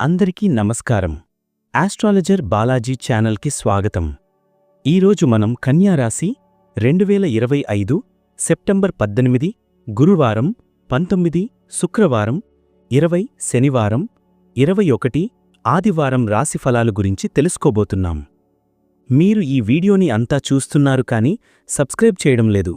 అందరికీ నమస్కారం. ఆస్ట్రాలజర్ బాలాజీ ఛానల్కి స్వాగతం. ఈరోజు మనం కన్యారాశి రెండు వేల ఇరవై ఐదు సెప్టెంబర్ పద్దెనిమిది గురువారం పంతొమ్మిది శుక్రవారం ఇరవై శనివారం ఇరవై ఒకటి ఆదివారం రాశిఫలాలు గురించి తెలుసుకోబోతున్నాం. మీరు ఈ వీడియోని అంతా చూస్తున్నారు కానీ సబ్స్క్రైబ్ చేయడం లేదు.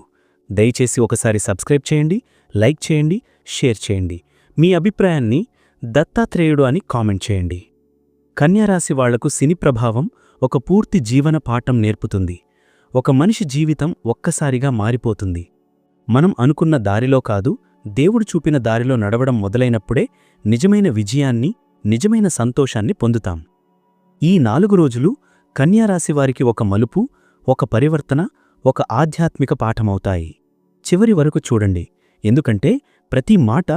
దయచేసి ఒకసారి సబ్స్క్రైబ్ చేయండి లైక్ చేయండి షేర్ చేయండి. మీ అభిప్రాయాన్ని దత్తాత్రేయుడు అని కామెంట్ చేయండి. కన్యారాశి వాళ్ళకు సిని ప్రభావం ఒక పూర్తి జీవన పాఠం నేర్పుతుంది. ఒక మనిషి జీవితం ఒక్కసారిగా మారిపోతుంది. మనం అనుకున్న దారిలో కాదు దేవుడు చూపిన దారిలో నడవడం మొదలైనప్పుడే నిజమైన విజయాన్ని నిజమైన సంతోషాన్ని పొందుతాం. ఈ నాలుగు రోజులు కన్యారాశి వారికి ఒక మలుపు ఒక పరివర్తన ఒక ఆధ్యాత్మిక పాఠమవుతాయి. చివరి వరకు చూడండి. ఎందుకంటే ప్రతి మాట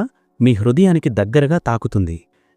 మీ హృదయానికి దగ్గరగా తాకుతుంది.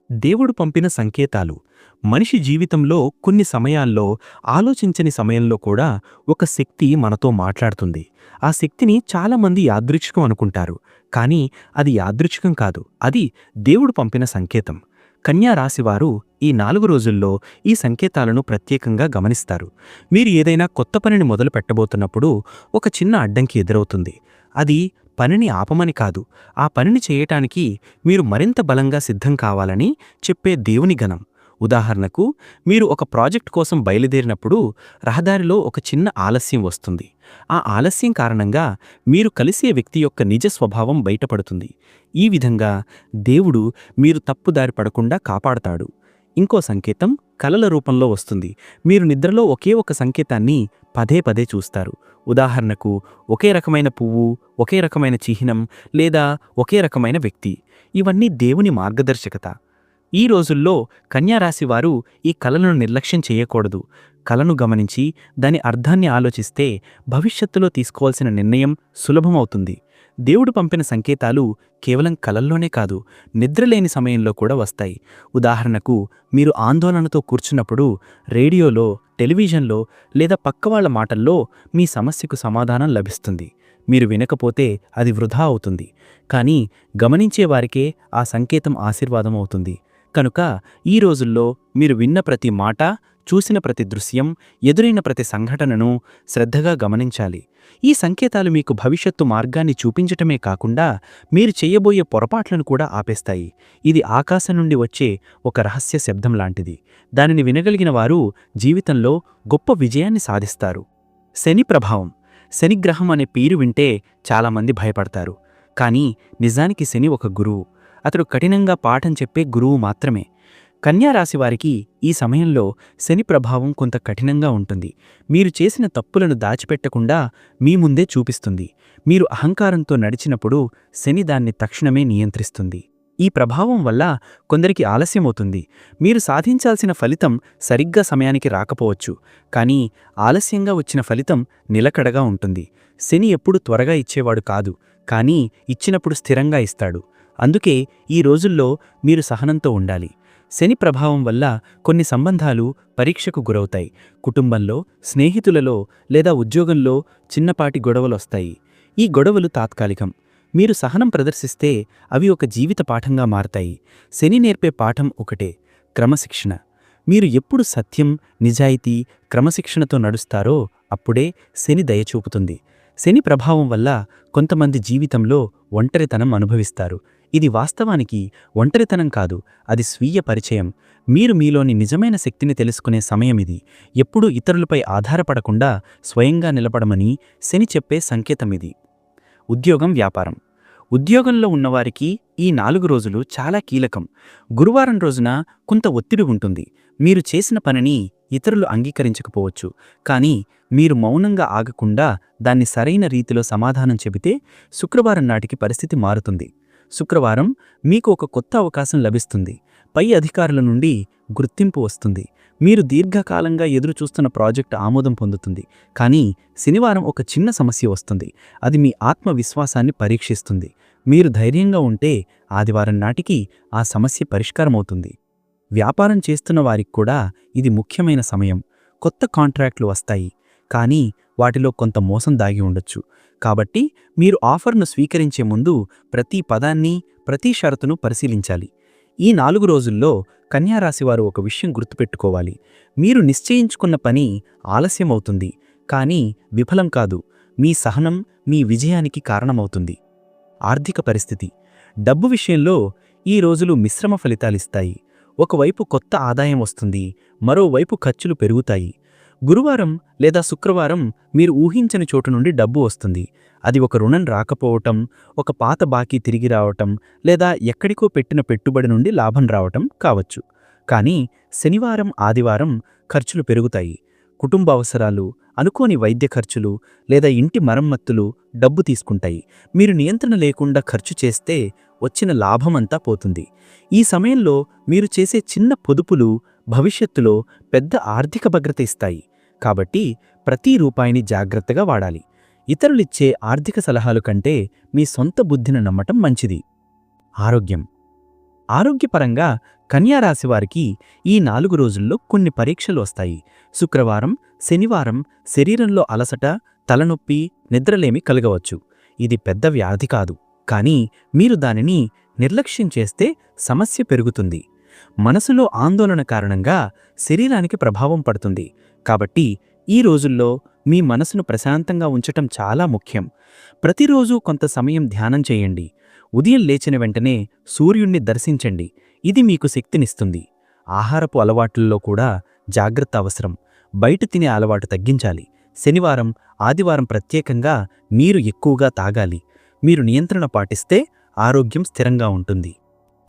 దేవుడు పంపిన సంకేతాలు మనిషి జీవితంలో కొన్ని సమయాల్లో ఆలోచించని సమయంలో కూడా ఒక శక్తి మనతో మాట్లాడుతుంది. ఆ శక్తిని చాలామంది యాదృచ్ఛికం అనుకుంటారు. కానీ అది యాదృచ్ఛికం కాదు. అది దేవుడు పంపిన సంకేతం. కన్యా రాశివారు ఈ నాలుగు రోజుల్లో ఈ సంకేతాలను ప్రత్యేకంగా గమనిస్తారు. మీరు ఏదైనా కొత్త పనిని మొదలు పెట్టబోతున్నప్పుడు ఒక చిన్న అడ్డంకి ఎదురవుతుంది. అది పనిని ఆపమని కాదు ఆ పనిని చేయటానికి మీరు మరింత బలంగా సిద్ధం కావాలని చెప్పే దేవుని గణం. ఉదాహరణకు మీరు ఒక ప్రాజెక్ట్ కోసం బయలుదేరినప్పుడు రహదారిలో ఒక చిన్న ఆలస్యం వస్తుంది. ఆ ఆలస్యం కారణంగా మీరు కలిసే వ్యక్తి యొక్క నిజ స్వభావం బయటపడుతుంది. ఈ విధంగా దేవుడు మీరు తప్పుదారి పడకుండా కాపాడతాడు. ఇంకో సంకేతం కలల రూపంలో వస్తుంది. మీరు నిద్రలో ఒకే ఒక సంకేతాన్ని పదే పదే చూస్తారు. ఉదాహరణకు ఒకే రకమైన పువ్వు ఒకే రకమైన చిహ్నం లేదా ఒకే రకమైన వ్యక్తి. ఇవన్నీ దేవుని మార్గదర్శకత. ఈ రోజుల్లో కన్యారాశివారు ఈ కళలను నిర్లక్ష్యం చేయకూడదు. కలను గమనించి దాని అర్థాన్ని ఆలోచిస్తే భవిష్యత్తులో తీసుకోవాల్సిన నిర్ణయం సులభమవుతుంది. దేవుడు పంపిన సంకేతాలు కేవలం కలల్లోనే కాదు నిద్రలేని సమయంలో కూడా వస్తాయి. ఉదాహరణకు మీరు ఆందోళనతో కూర్చున్నప్పుడు రేడియోలో టెలివిజన్లో లేదా పక్కవాళ్ళ మాటల్లో మీ సమస్యకు సమాధానం లభిస్తుంది. మీరు వినకపోతే అది వృధా అవుతుంది. కానీ గమనించేవారికే ఆ సంకేతం ఆశీర్వాదం అవుతుంది. కనుక ఈ రోజుల్లో మీరు విన్న ప్రతి మాట చూసిన ప్రతి దృశ్యం ఎదురైన ప్రతి సంఘటనను శ్రద్ధగా గమనించాలి. ఈ సంకేతాలు మీకు భవిష్యత్తు మార్గాన్ని చూపించటమే కాకుండా మీరు చేయబోయే పొరపాట్లను కూడా ఆపేస్తాయి. ఇది ఆకాశం నుండి వచ్చే ఒక రహస్య శబ్దం లాంటిది. దానిని వినగలిగిన వారు జీవితంలో గొప్ప విజయాన్ని సాధిస్తారు. శని ప్రభావం. శనిగ్రహం అనే పేరు వింటే చాలామంది భయపడతారు. కానీ నిజానికి శని ఒక గురువు. అతడు కఠినంగా పాఠం చెప్పే గురువు మాత్రమే. కన్యారాశివారికి ఈ సమయంలో శని ప్రభావం కొంత కఠినంగా ఉంటుంది. మీరు చేసిన తప్పులను దాచిపెట్టకుండా మీ ముందే చూపిస్తుంది. మీరు అహంకారంతో నడిచినప్పుడు శని దాన్ని తక్షణమే నియంత్రిస్తుంది. ఈ ప్రభావం వల్ల కొందరికి ఆలస్యమవుతుంది మీరు సాధించాల్సిన ఫలితం సరిగ్గా సమయానికి రాకపోవచ్చు. కానీ ఆలస్యంగా వచ్చిన ఫలితం నిలకడగా ఉంటుంది. శని ఎప్పుడు త్వరగా ఇచ్చేవాడు కాదు. కానీ ఇచ్చినప్పుడు స్థిరంగా ఇస్తాడు. అందుకే ఈ రోజుల్లో మీరు సహనంతో ఉండాలి. శని ప్రభావం వల్ల కొన్ని సంబంధాలు పరీక్షకు గురవుతాయి. కుటుంబంలో స్నేహితులలో లేదా ఉద్యోగంలో చిన్నపాటి గొడవలొస్తాయి. ఈ గొడవలు తాత్కాలికం. మీరు సహనం ప్రదర్శిస్తే అవి ఒక జీవిత పాఠంగా మారతాయి. శని నేర్పే పాఠం ఒకటే క్రమశిక్షణ. మీరు ఎప్పుడు సత్యం నిజాయితీ క్రమశిక్షణతో నడుస్తారో అప్పుడే శని దయచూపుతుంది శని ప్రభావం వల్ల కొంతమంది జీవితంలో ఒంటరితనం అనుభవిస్తారు. ఇది వాస్తవానికి ఒంటరితనం కాదు అది స్వీయ పరిచయం. మీరు మీలోని నిజమైన శక్తిని తెలుసుకునే సమయం ఇది. ఎప్పుడూ ఇతరులపై ఆధారపడకుండా స్వయంగా నిలబడమని శని చెప్పే సంకేతమిది ఉద్యోగం వ్యాపారం. ఉద్యోగంలో ఉన్నవారికి ఈ నాలుగు రోజులు చాలా కీలకం. గురువారం రోజున కొంత ఒత్తిడి ఉంటుంది. మీరు చేసిన పనిని ఇతరులు అంగీకరించకపోవచ్చు. కానీ మీరు మౌనంగా ఆగకుండా దాన్ని సరైన రీతిలో సమాధానం చెబితే శుక్రవారం నాటికి పరిస్థితి మారుతుంది. శుక్రవారం మీకు ఒక కొత్త అవకాశం లభిస్తుంది. పై అధికారుల నుండి గుర్తింపు వస్తుంది. మీరు దీర్ఘకాలంగా ఎదురుచూస్తున్న ప్రాజెక్ట్ ఆమోదం పొందుతుంది. కానీ శనివారం ఒక చిన్న సమస్య వస్తుంది. అది మీ ఆత్మవిశ్వాసాన్ని పరీక్షిస్తుంది. మీరు ధైర్యంగా ఉంటే ఆదివారం నాటికి ఆ సమస్య పరిష్కారమవుతుంది. వ్యాపారం చేస్తున్న వారికి కూడా ఇది ముఖ్యమైన సమయం. కొత్త కాంట్రాక్ట్లు వస్తాయి. కానీ వాటిలో కొంత మోసం దాగి ఉండొచ్చు. కాబట్టి మీరు ఆఫర్ను స్వీకరించే ముందు ప్రతి పదాన్ని ప్రతి షరతును పరిశీలించాలి. ఈ నాలుగు రోజుల్లో కన్యారాశివారు ఒక విషయం గుర్తుపెట్టుకోవాలి. మీరు నిశ్చయించుకున్న పని ఆలస్యమవుతుంది కానీ విఫలం కాదు. మీ సహనం మీ విజయానికి కారణమవుతుంది. ఆర్థిక పరిస్థితి. డబ్బు విషయంలో ఈ రోజులు మిశ్రమ ఫలితాలిస్తాయి. ఒకవైపు కొత్త ఆదాయం వస్తుంది మరోవైపు ఖర్చులు పెరుగుతాయి. గురువారం లేదా శుక్రవారం మీరు ఊహించని చోటు నుండి డబ్బు వస్తుంది. అది ఒక రుణం రాకపోవటం ఒక పాత బాకీ తిరిగి రావటం లేదా ఎక్కడికో పెట్టిన పెట్టుబడి నుండి లాభం రావటం కావచ్చు. కానీ శనివారం ఆదివారం ఖర్చులు పెరుగుతాయి. కుటుంబ అవసరాలు అనుకోని వైద్య ఖర్చులు లేదా ఇంటి మరమ్మత్తులు డబ్బు తీసుకుంటాయి. మీరు నియంత్రణ లేకుండా ఖర్చు చేస్తే వచ్చిన లాభమంతా పోతుంది. ఈ సమయంలో మీరు చేసే చిన్న పొదుపులు భవిష్యత్తులో పెద్ద ఆర్థిక భద్రత ఇస్తాయి. కాబట్టి ప్రతి రూపాయిని జాగ్రత్తగా వాడాలి. ఇతరులిచ్చే ఆర్థిక సలహాలు కంటే మీ సొంత బుద్ధిని నమ్మటం మంచిది. ఆరోగ్యం. ఆరోగ్యపరంగా కన్యారాశివారికి ఈ నాలుగు రోజుల్లో కొన్ని పరీక్షలు వస్తాయి. శుక్రవారం శనివారం శరీరంలో అలసట తలనొప్పి నిద్రలేమి కలగవచ్చు. ఇది పెద్ద వ్యాధి కాదు. కానీ మీరు దానిని నిర్లక్ష్యం చేస్తే సమస్య పెరుగుతుంది. మనసులో ఆందోళన కారణంగా శరీరానికి ప్రభావం పడుతుంది. కాబట్టి ఈ రోజుల్లో మీ మనసును ప్రశాంతంగా ఉంచటం చాలా ముఖ్యం. ప్రతిరోజు కొంత సమయం ధ్యానం చేయండి. ఉదయం లేచిన వెంటనే సూర్యుణ్ణి దర్శించండి. ఇది మీకు శక్తినిస్తుంది. ఆహారపు అలవాట్లలో కూడా జాగ్రత్త అవసరం. బయట తినే అలవాటు తగ్గించాలి. శనివారం ఆదివారం ప్రత్యేకంగా నీరు ఎక్కువగా తాగాలి. మీరు నియంత్రణ పాటిస్తే ఆరోగ్యం స్థిరంగా ఉంటుంది.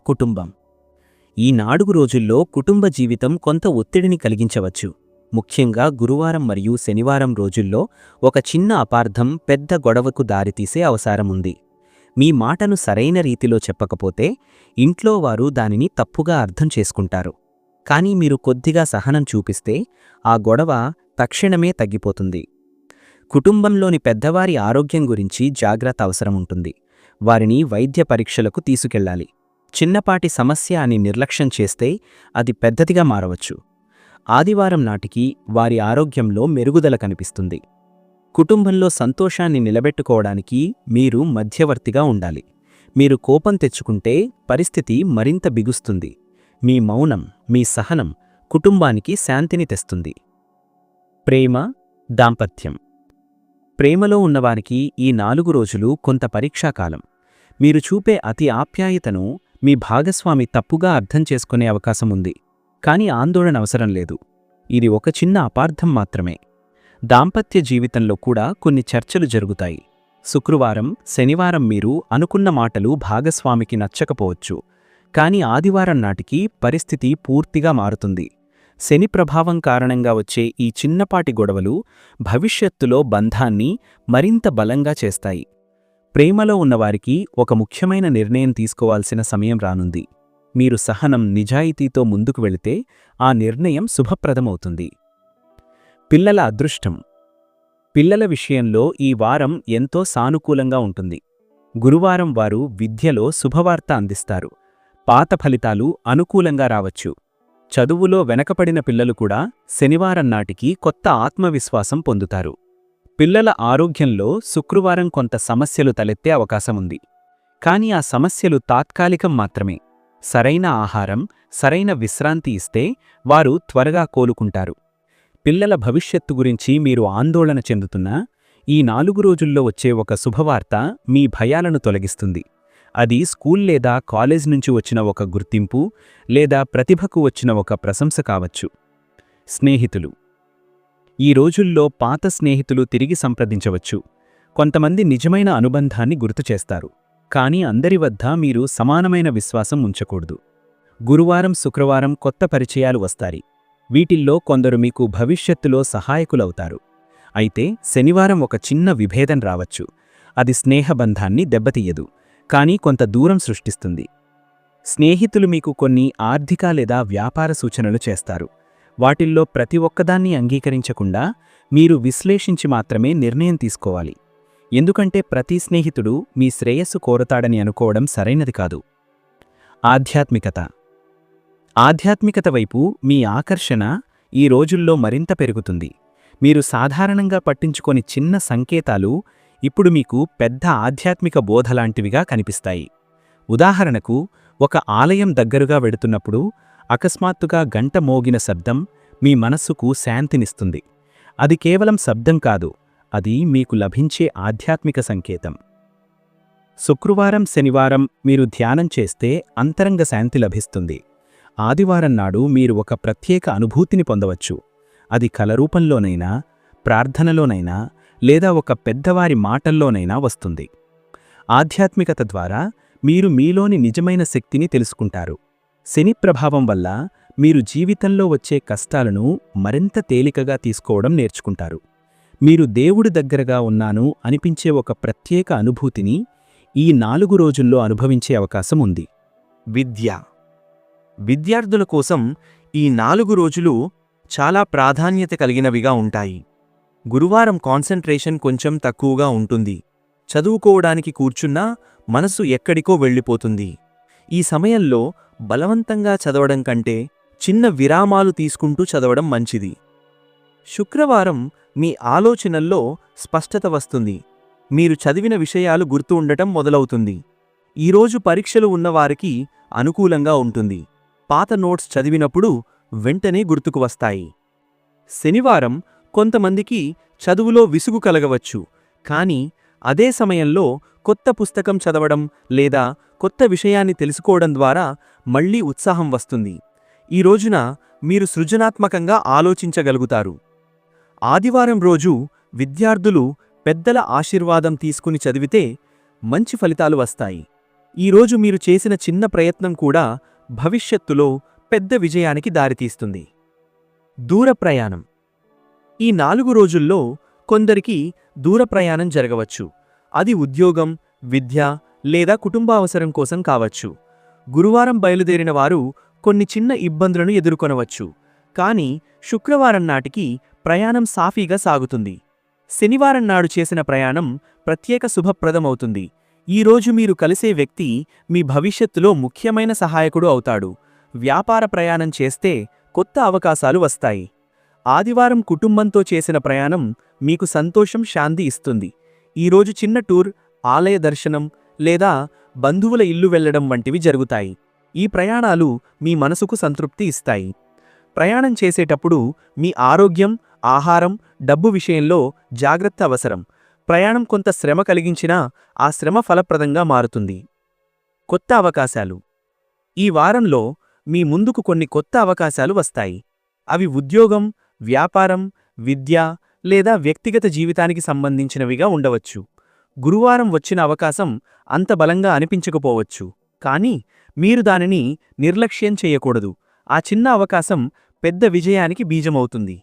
కుటుంబం. ఈ నాడుగు రోజుల్లో కుటుంబ జీవితం కొంత ఒత్తిడిని కలిగించవచ్చు. ముఖ్యంగా గురువారం మరియు శనివారం రోజుల్లో ఒక చిన్న అపార్థం పెద్ద గొడవకు దారితీసే అవసరముంది మీ మాటను సరైన రీతిలో చెప్పకపోతే ఇంట్లో వారు దానిని తప్పుగా అర్థం చేసుకుంటారు. కానీ మీరు కొద్దిగా సహనం చూపిస్తే ఆ గొడవ తక్షణమే తగ్గిపోతుంది. కుటుంబంలోని పెద్దవారి ఆరోగ్యం గురించి జాగ్రత్త అవసరముంటుంది వారిని వైద్య పరీక్షలకు తీసుకెళ్ళాలి చిన్నపాటి సమస్య అని నిర్లక్ష్యం చేస్తే అది పెద్దదిగా మారవచ్చు. ఆదివారం నాటికి వారి ఆరోగ్యంలో మెరుగుదల కనిపిస్తుంది. కుటుంబంలో సంతోషాన్ని నిలబెట్టుకోవడానికి మీరు మధ్యవర్తిగా ఉండాలి. మీరు కోపం తెచ్చుకుంటే పరిస్థితి మరింత బిగుస్తుంది. మీ మౌనం మీ సహనం కుటుంబానికి శాంతిని తెస్తుంది. ప్రేమ దాంపత్యం. ప్రేమలో ఉన్నవారికి ఈ నాలుగు రోజులు కొంత పరీక్షాకాలం. మీరు చూపే అతి ఆప్యాయతను మీ భాగస్వామి తప్పుగా అర్థం చేసుకునే అవకాశం ఉంది. కాని ఆందోళన అవసరం లేదు. ఇది ఒక చిన్న అపార్థం మాత్రమే. దాంపత్య జీవితంలో కూడా కొన్ని చర్చలు జరుగుతాయి. శుక్రవారం శనివారం మీరు అనుకున్న మాటలు భాగస్వామికి నచ్చకపోవచ్చు. కాని ఆదివారం నాటికి పరిస్థితి పూర్తిగా మారుతుంది. శని ప్రభావం కారణంగా వచ్చే ఈ చిన్నపాటి గొడవలు భవిష్యత్తులో బంధాన్ని మరింత బలంగా చేస్తాయి. ప్రేమలో ఉన్నవారికి ఒక ముఖ్యమైన నిర్ణయం తీసుకోవాల్సిన సమయం రానుంది. మీరు సహనం నిజాయితీతో ముందుకు వెళితే ఆ నిర్ణయం శుభప్రదమవుతుంది. పిల్లల అదృష్టం. పిల్లల విషయంలో ఈ వారం ఎంతో సానుకూలంగా ఉంటుంది. గురువారం వారు విద్యలో శుభవార్త అందిస్తారు. పాత ఫలితాలు అనుకూలంగా రావచ్చు. చదువులో వెనకపడిన పిల్లలు కూడా శనివారం నాటికి కొత్త ఆత్మవిశ్వాసం పొందుతారు. పిల్లల ఆరోగ్యంలో శుక్రవారం కొంత సమస్యలు తలెత్తే అవకాశముంది. కాని ఆ సమస్యలు తాత్కాలికం మాత్రమే. సరైన ఆహారం సరైన విశ్రాంతి ఇస్తే వారు త్వరగా కోలుకుంటారు. పిల్లల భవిష్యత్తు గురించి మీరు ఆందోళన చెందుతున్నా ఈ నాలుగు రోజుల్లో వచ్చే ఒక శుభవార్త మీ భయాలను తొలగిస్తుంది. అది స్కూల్ లేదా కాలేజ్ నుంచి వచ్చిన ఒక గుర్తింపు లేదా ప్రతిభకు వచ్చిన ఒక ప్రశంస కావచ్చు. స్నేహితులు ఈ రోజుల్లో పాత స్నేహితులు తిరిగి సంప్రదించవచ్చు. కొంతమంది నిజమైన అనుబంధాన్ని గుర్తుచేస్తారు కానీ అందరి వద్ద మీరు సమానమైన విశ్వాసం ఉంచకూడదు. గురువారం శుక్రవారం కొత్త పరిచయాలు వస్తాయి. వీటిల్లో కొందరు మీకు భవిష్యత్తులో సహాయకులవుతారు. అయితే శనివారం ఒక చిన్న విభేదం రావచ్చు. అది స్నేహబంధాన్ని దెబ్బతీయదు. కానీ కొంత దూరం సృష్టిస్తుంది. స్నేహితులు మీకు కొన్ని ఆర్థిక లేదా వ్యాపార సూచనలు చేస్తారు. వాటిల్లో ప్రతి ఒక్కదాన్ని అంగీకరించకుండా మీరు విశ్లేషించి మాత్రమే నిర్ణయం తీసుకోవాలి. ఎందుకంటే ప్రతి స్నేహితుడు మీ శ్రేయస్సు కోరతాడని అనుకోవడం సరైనది కాదు. ఆధ్యాత్మికత. ఆధ్యాత్మికత వైపు మీ ఆకర్షణ ఈ రోజుల్లో మరింత పెరుగుతుంది. మీరు సాధారణంగా పట్టించుకొని చిన్న సంకేతాలు ఇప్పుడు మీకు పెద్ద ఆధ్యాత్మిక బోధలాంటివిగా కనిపిస్తాయి. ఉదాహరణకు ఒక ఆలయం దగ్గరగా వెడుతున్నప్పుడు అకస్మాత్తుగా గంట మోగిన శబ్దం మీ మనస్సుకు శాంతినిస్తుంది. అది కేవలం శబ్దం కాదు అది మీకు లభించే ఆధ్యాత్మిక సంకేతం. శుక్రవారం శనివారం మీరు ధ్యానం చేస్తే అంతరంగ శాంతి లభిస్తుంది. ఆదివారం నాడు మీరు ఒక ప్రత్యేక అనుభూతిని పొందవచ్చు. అది కలరూపంలోనైనా ప్రార్థనలోనైనా లేదా ఒక పెద్దవారి మాటల్లోనైనా వస్తుంది. ఆధ్యాత్మికత ద్వారా మీరు మీలోని నిజమైన శక్తిని తెలుసుకుంటారు. శని ప్రభావం వల్ల మీరు జీవితంలో వచ్చే కష్టాలను మరింత తేలికగా తీసుకోవడం నేర్చుకుంటారు. మీరు దేవుడి దగ్గరగా ఉన్నాను అనిపించే ఒక ప్రత్యేక అనుభూతిని ఈ నాలుగు రోజుల్లో అనుభవించే అవకాశం ఉంది. విద్య. విద్యార్థుల కోసం ఈ నాలుగు రోజులు చాలా ప్రాధాన్యత కలిగినవిగా ఉంటాయి. గురువారం కాన్సంట్రేషన్ కొంచెం తక్కువగా ఉంటుంది. చదువుకోవడానికి కూర్చున్నా మనసు ఎక్కడికో వెళ్ళిపోతుంది. ఈ సమయంలో బలవంతంగా చదవడం కంటే చిన్న విరామాలు తీసుకుంటూ చదవడం మంచిది. శుక్రవారం మీ ఆలోచనల్లో స్పష్టత వస్తుంది. మీరు చదివిన విషయాలు గుర్తు ఉండటం మొదలవుతుంది. ఈరోజు పరీక్షలు ఉన్నవారికి అనుకూలంగా ఉంటుంది. పాత నోట్స్ చదివినప్పుడు వెంటనే గుర్తుకు వస్తాయి. శనివారం కొంతమందికి చదువులో విసుగు కలగవచ్చు. కానీ అదే సమయంలో కొత్త పుస్తకం చదవడం లేదా కొత్త విషయాన్ని తెలుసుకోవడం ద్వారా మళ్ళీ ఉత్సాహం వస్తుంది. ఈ రోజున మీరు సృజనాత్మకంగా ఆలోచించగలుగుతారు. ఆదివారం రోజు విద్యార్థులు పెద్దల ఆశీర్వాదం తీసుకుని చదివితే మంచి ఫలితాలు వస్తాయి. ఈరోజు మీరు చేసిన చిన్న ప్రయత్నం కూడా భవిష్యత్తులో పెద్ద విజయానికి దారితీస్తుంది. దూర ప్రయాణం. ఈ నాలుగు రోజుల్లో కొందరికి దూర ప్రయాణం జరగవచ్చు. అది ఉద్యోగం విద్య లేదా కుటుంబావసరం కోసం కావచ్చు. గురువారం బయలుదేరిన వారు కొన్ని చిన్న ఇబ్బందులను ఎదుర్కొనవచ్చు. కానీ శుక్రవారం నాటికి ప్రయాణం సాఫీగా సాగుతుంది. శనివారం నాడు చేసిన ప్రయాణం ప్రత్యేక శుభప్రదమవుతుంది. ఈరోజు మీరు కలిసే వ్యక్తి మీ భవిష్యత్తులో ముఖ్యమైన సహాయకుడు అవుతాడు. వ్యాపార ప్రయాణం చేస్తే కొత్త అవకాశాలు వస్తాయి. ఆదివారం కుటుంబంతో చేసిన ప్రయాణం మీకు సంతోషం శాంతి ఇస్తుంది. ఈరోజు చిన్న టూర్ ఆలయ దర్శనం లేదా బంధువుల ఇల్లు వెళ్ళడం వంటివి జరుగుతాయి. ఈ ప్రయాణాలు మీ మనసుకు సంతృప్తి ఇస్తాయి. ప్రయాణం చేసేటప్పుడు మీ ఆరోగ్యం ఆహారం డబ్బు విషయంలో జాగ్రత్త అవసరం. ప్రయాణం కొంత శ్రమ కలిగించినా ఆ శ్రమ ఫలప్రదంగా మారుతుంది. కొత్త అవకాశాలు. ఈ వారంలో మీ ముందుకు కొన్ని కొత్త అవకాశాలు వస్తాయి. అవి ఉద్యోగం వ్యాపారం విద్య లేదా వ్యక్తిగత జీవితానికి సంబంధించినవిగా ఉండవచ్చు. గురువారం వచ్చిన అవకాశం అంత బలంగా అనిపించకపోవచ్చు. కానీ మీరు దానిని నిర్లక్ష్యం చేయకూడదు. ఆ చిన్న అవకాశం పెద్ద విజయానికి బీజమవుతుంది.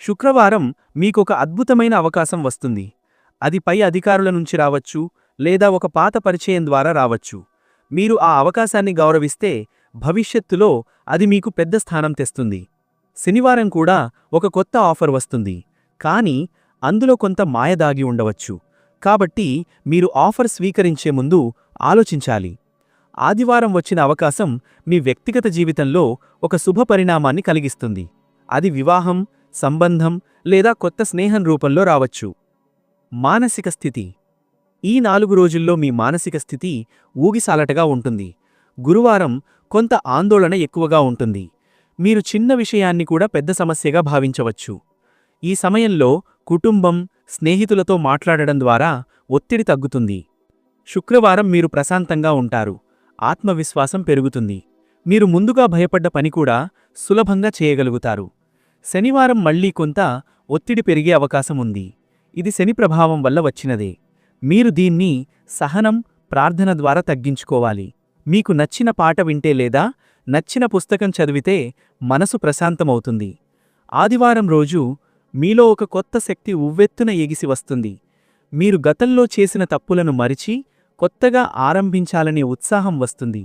శుక్రవారం మీకొక అద్భుతమైన అవకాశం వస్తుంది. అది పై అధికారుల నుంచి రావచ్చు లేదా ఒక పాత పరిచయం ద్వారా రావచ్చు. మీరు ఆ అవకాశాన్ని గౌరవిస్తే భవిష్యత్తులో అది మీకు పెద్ద స్థానం తెస్తుంది. శనివారం కూడా ఒక కొత్త ఆఫర్ వస్తుంది. కానీ అందులో కొంత మాయదాగి ఉండవచ్చు. కాబట్టి మీరు ఆఫర్ స్వీకరించే ముందు ఆలోచించాలి. ఆదివారం వచ్చిన అవకాశం మీ వ్యక్తిగత జీవితంలో ఒక శుభ పరిణామాన్ని కలిగిస్తుంది. అది వివాహం సంబంధం లేదా కొత్త స్నేహం రూపంలో రావచ్చు. మానసిక స్థితి. ఈ నాలుగు రోజుల్లో మీ మానసిక స్థితి ఊగిసాలటగా ఉంటుంది. గురువారం కొంత ఆందోళన ఎక్కువగా ఉంటుంది. మీరు చిన్న విషయాన్ని కూడా పెద్ద సమస్యగా భావించవచ్చు. ఈ సమయంలో కుటుంబం స్నేహితులతో మాట్లాడడం ద్వారా ఒత్తిడి తగ్గుతుంది. శుక్రవారం మీరు ప్రశాంతంగా ఉంటారు. ఆత్మవిశ్వాసం పెరుగుతుంది. మీరు ముందుగా భయపడ్డ పని కూడా సులభంగా చేయగలుగుతారు. శనివారం మళ్ళీ కొంత ఒత్తిడి పెరిగే అవకాశం ఉంది. ఇది శని ప్రభావం వల్ల వచ్చినదే. మీరు దీన్ని సహనం ప్రార్థన ద్వారా తగ్గించుకోవాలి. మీకు నచ్చిన పాట వింటే లేదా నచ్చిన పుస్తకం చదివితే మనసు ప్రశాంతమవుతుంది. ఆదివారం రోజు మీలో ఒక కొత్త శక్తి ఉవ్వెత్తున ఎగిసి వస్తుంది. మీరు గతంలో చేసిన తప్పులను మరిచి కొత్తగా ఆరంభించాలనే ఉత్సాహం వస్తుంది.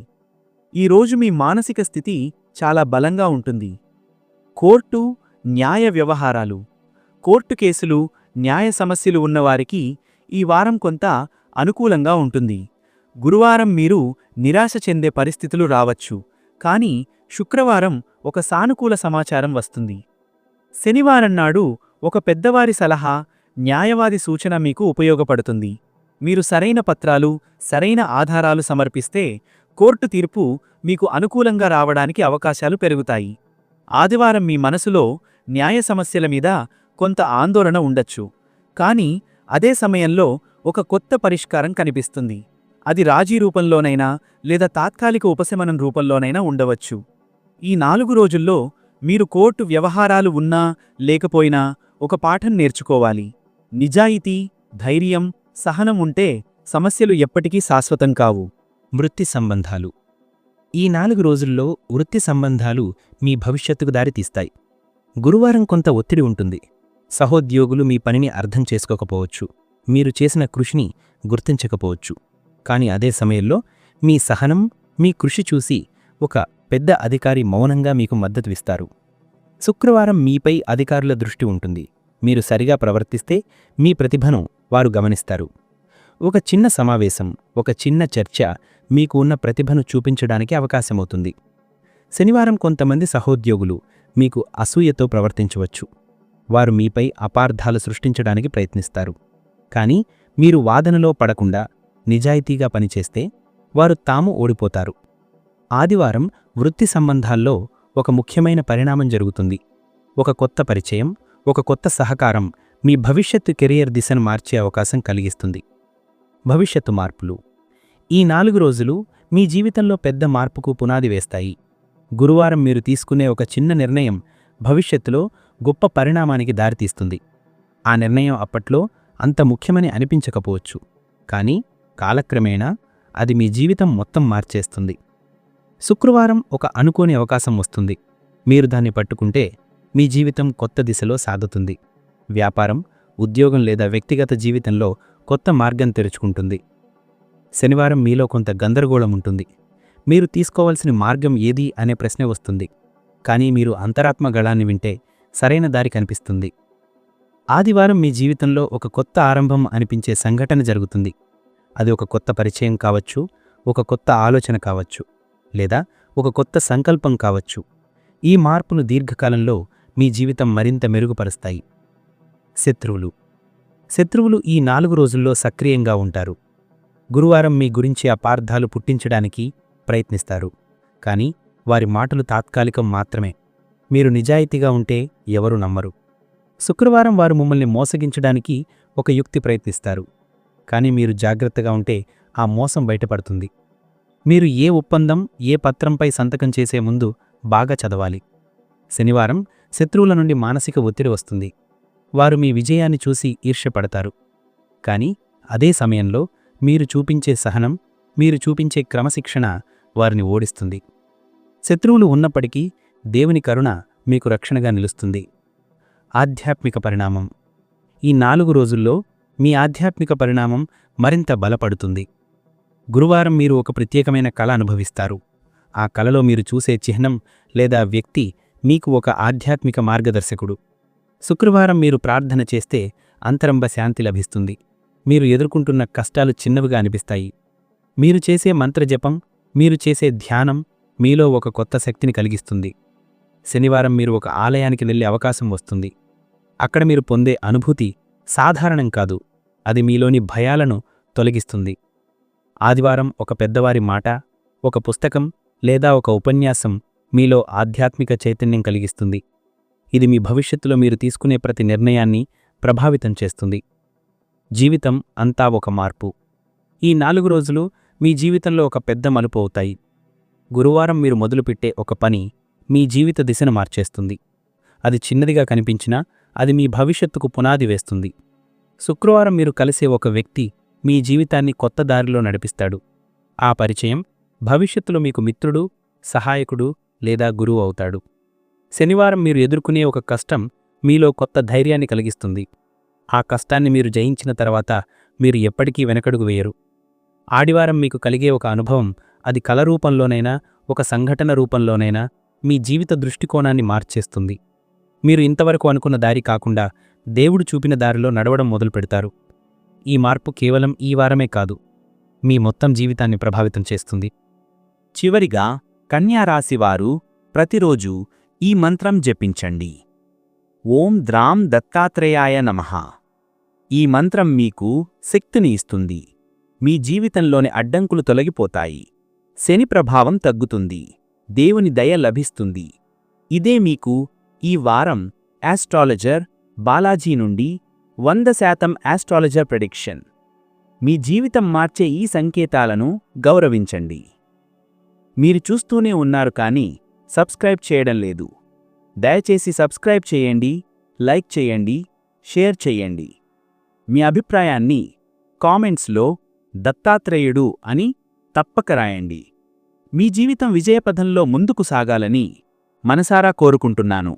ఈరోజు మీ మానసిక స్థితి చాలా బలంగా ఉంటుంది. కోర్టు న్యాయ వ్యవహారాలు. కోర్టు కేసులు న్యాయ సమస్యలు ఉన్నవారికి ఈ వారం కొంత అనుకూలంగా ఉంటుంది. గురువారం మీరు నిరాశ చెందే పరిస్థితులు రావచ్చు. కానీ శుక్రవారం ఒక సానుకూల సమాచారం వస్తుంది. శనివారం నాడు ఒక పెద్దవారి సలహా న్యాయవాది సూచన మీకు ఉపయోగపడుతుంది. మీరు సరైన పత్రాలు సరైన ఆధారాలు సమర్పిస్తే కోర్టు తీర్పు మీకు అనుకూలంగా రావడానికి అవకాశాలు పెరుగుతాయి. ఆదివారం మీ మనసులో న్యాయ సమస్యల మీద కొంత ఆందోళన ఉండొచ్చు. కానీ అదే సమయంలో ఒక కొత్త పరిష్కారం కనిపిస్తుంది. అది రాజీ రూపంలోనైనా లేదా తాత్కాలిక ఉపశమనం రూపంలోనైనా ఉండవచ్చు. ఈ నాలుగు రోజుల్లో మీరు కోర్టు వ్యవహారాలు ఉన్నా లేకపోయినా ఒక పాఠం నేర్చుకోవాలి. నిజాయితీ ధైర్యం సహనం ఉంటే సమస్యలు ఎప్పటికీ శాశ్వతం కావు. వృత్తి సంబంధాలు. ఈ నాలుగు రోజుల్లో వృత్తి సంబంధాలు మీ భవిష్యత్తుకు దారితీస్తాయి గురువారం కొంత ఒత్తిడి ఉంటుంది. సహోద్యోగులు మీ పనిని అర్థం చేసుకోకపోవచ్చు. మీరు చేసిన కృషిని గుర్తించకపోవచ్చు. కాని అదే సమయంలో మీ సహనం మీ కృషి చూసి ఒక పెద్ద అధికారి మౌనంగా మీకు మద్దతునిస్తారు శుక్రవారం మీపై అధికారుల దృష్టి ఉంటుంది. మీరు సరిగా ప్రవర్తిస్తే మీ ప్రతిభను వారు గమనిస్తారు. ఒక చిన్న సమావేశం ఒక చిన్న చర్చ మీకు ఉన్న ప్రతిభను చూపించడానికి అవకాశమవుతుంది. శనివారం కొంతమంది సహోద్యోగులు మీకు అసూయతో ప్రవర్తించవచ్చు. వారు మీపై అపార్థాలు సృష్టించడానికి ప్రయత్నిస్తారు. కానీ మీరు వాదనలో పడకుండా నిజాయితీగా పనిచేస్తే వారు తాము ఓడిపోతారు. ఆదివారం వృత్తి సంబంధాల్లో ఒక ముఖ్యమైన పరిణామం జరుగుతుంది. ఒక కొత్త పరిచయం ఒక కొత్త సహకారం మీ భవిష్యత్తు కెరియర్ దిశను మార్చే అవకాశం కలిగిస్తుంది. భవిష్యత్తు మార్పులు. ఈ నాలుగు రోజులు మీ జీవితంలో పెద్ద మార్పుకు పునాది వేస్తాయి. గురువారం మీరు తీసుకునే ఒక చిన్న నిర్ణయం భవిష్యత్తులో గొప్ప పరిణామానికి దారితీస్తుంది. ఆ నిర్ణయం అప్పట్లో అంత ముఖ్యమని అనిపించకపోవచ్చు. కానీ కాలక్రమేణా అది మీ జీవితం మొత్తం మార్చేస్తుంది. శుక్రవారం ఒక అనుకోని అవకాశం వస్తుంది. మీరు దాన్ని పట్టుకుంటే మీ జీవితం కొత్త దిశలో సాగుతుంది. వ్యాపారం ఉద్యోగం లేదా వ్యక్తిగత జీవితంలో కొత్త మార్గం తెరుచుకుంటుంది. శనివారం మీలో కొంత గందరగోళం ఉంటుంది. మీరు తీసుకోవాల్సిన మార్గం ఏది అనే ప్రశ్న వస్తుంది. కానీ మీరు అంతరాత్మ గళాన్ని వింటే సరైన దారి కనిపిస్తుంది. ఆదివారం మీ జీవితంలో ఒక కొత్త ఆరంభం అనిపించే సంఘటన జరుగుతుంది. అది ఒక కొత్త పరిచయం కావచ్చు ఒక కొత్త ఆలోచన కావచ్చు. లేదా ఒక కొత్త సంకల్పం కావచ్చు. ఈ మార్పును దీర్ఘకాలంలో మీ జీవితం మరింత మెరుగుపరుస్తాయి. శత్రువులు. శత్రువులు ఈ నాలుగు రోజుల్లో సక్రియంగా ఉంటారు. గురువారం మీ గురించి అపార్థాలు పుట్టించడానికి ప్రయత్నిస్తారు. కానీ వారి మాటలు తాత్కాలికం మాత్రమే. మీరు నిజాయితీగా ఉంటే ఎవరు నమ్మరు. శుక్రవారం వారు మిమ్మల్ని మోసగించడానికి ఒక యుక్తి ప్రయత్నిస్తారు. కానీ మీరు జాగ్రత్తగా ఉంటే ఆ మోసం బయటపడుతుంది. మీరు ఏ ఒప్పందం ఏ పత్రంపై సంతకం చేసే ముందు బాగా చదవాలి. శనివారం శత్రువుల నుండి మానసిక ఒత్తిడి వస్తుంది. వారు మీ విజయాన్ని చూసి ఈర్ష్యపడతారు. కానీ అదే సమయంలో మీరు చూపించే సహనం మీరు చూపించే క్రమశిక్షణ వారిని ఓడిస్తుంది. శత్రువులు ఉన్నప్పటికీ దేవుని కరుణ మీకు రక్షణగా నిలుస్తుంది. ఆధ్యాత్మిక పరిణామం. ఈ నాలుగు రోజుల్లో మీ ఆధ్యాత్మిక పరిణామం మరింత బలపడుతుంది. గురువారం మీరు ఒక ప్రత్యేకమైన కళ అనుభవిస్తారు. ఆ కళలో మీరు చూసే చిహ్నం లేదా వ్యక్తి మీకు ఒక ఆధ్యాత్మిక మార్గదర్శకుడు. శుక్రవారం మీరు ప్రార్థన చేస్తే అంతరంబ శాంతి లభిస్తుంది. మీరు ఎదుర్కొంటున్న కష్టాలు చిన్నవిగా అనిపిస్తాయి. మీరు చేసే మంత్రజపం మీరు చేసే ధ్యానం మీలో ఒక కొత్త శక్తిని కలిగిస్తుంది. శనివారం మీరు ఒక ఆలయానికి వెళ్ళే అవకాశం వస్తుంది. అక్కడ మీరు పొందే అనుభూతి సాధారణం కాదు. అది మీలోని భయాలను తొలగిస్తుంది. ఆదివారం ఒక పెద్దవారి మాట ఒక పుస్తకం లేదా ఒక ఉపన్యాసం మీలో ఆధ్యాత్మిక చైతన్యం కలిగిస్తుంది. ఇది మీ భవిష్యత్తులో మీరు తీసుకునే ప్రతి నిర్ణయాన్ని ప్రభావితం చేస్తుంది. జీవితం అంతా ఒక మార్పు. ఈ నాలుగు రోజులు మీ జీవితంలో ఒక పెద్ద మలుపు అవుతాయి. గురువారం మీరు మొదలుపెట్టే ఒక పని మీ జీవిత దిశను మార్చేస్తుంది. అది చిన్నదిగా కనిపించినా అది మీ భవిష్యత్తుకు పునాది వేస్తుంది. శుక్రవారం మీరు కలిసే ఒక వ్యక్తి మీ జీవితాన్ని కొత్త దారిలో నడిపిస్తాడు. ఆ పరిచయం భవిష్యత్తులో మీకు మిత్రుడు సహాయకుడు లేదా గురువు అవుతాడు. శనివారం మీరు ఎదుర్కొనే ఒక కష్టం మీలో కొత్త ధైర్యాన్ని కలిగిస్తుంది. ఆ కష్టాన్ని మీరు జయించిన తర్వాత మీరు ఎప్పటికీ వెనకడుగు వేయరు. ఆడివారం మీకు కలిగే ఒక అనుభవం అది కలరూపంలోనైనా ఒక సంఘటన రూపంలోనైనా మీ జీవిత దృష్టికోణాన్ని మార్చేస్తుంది. మీరు ఇంతవరకు అనుకున్న దారి కాకుండా దేవుడు చూపిన దారిలో నడవడం మొదలుపెడతారు. ఈ మార్పు కేవలం ఈ వారమే కాదు మీ మొత్తం జీవితాన్ని ప్రభావితం చేస్తుంది. చివరిగా కన్యారాశివారు ప్రతిరోజు ఈ మంత్రం జపించండి. ఓం ద్రాం దత్తాత్రేయాయ నమః. ఈ మంత్రం మీకు శక్తిని ఇస్తుంది. మీ జీవితంలోని అడ్డంకులు తొలగిపోతాయి. శని ప్రభావం తగ్గుతుంది. దేవుని దయ లభిస్తుంది. ఇదే మీకు ఈ వారం ఆస్ట్రాలజర్ బాలాజీ నుండి వంద శాతం ఆస్ట్రాలజర్ ప్రెడిక్షన్ మీ జీవితం మార్చే ఈ సంకేతాలను గౌరవించండి. మీరు చూస్తూనే ఉన్నారు కానీ సబ్స్క్రైబ్ చేయడం లేదు. దయచేసి సబ్స్క్రైబ్ చేయండి లైక్ చేయండి షేర్ చేయండి. మీ అభిప్రాయాన్ని కామెంట్స్లో దత్తాత్రేయుడు అని తప్పక రాయండి. మీ జీవితం విజయపథంలో ముందుకు సాగాలని మనసారా కోరుకుంటున్నాను.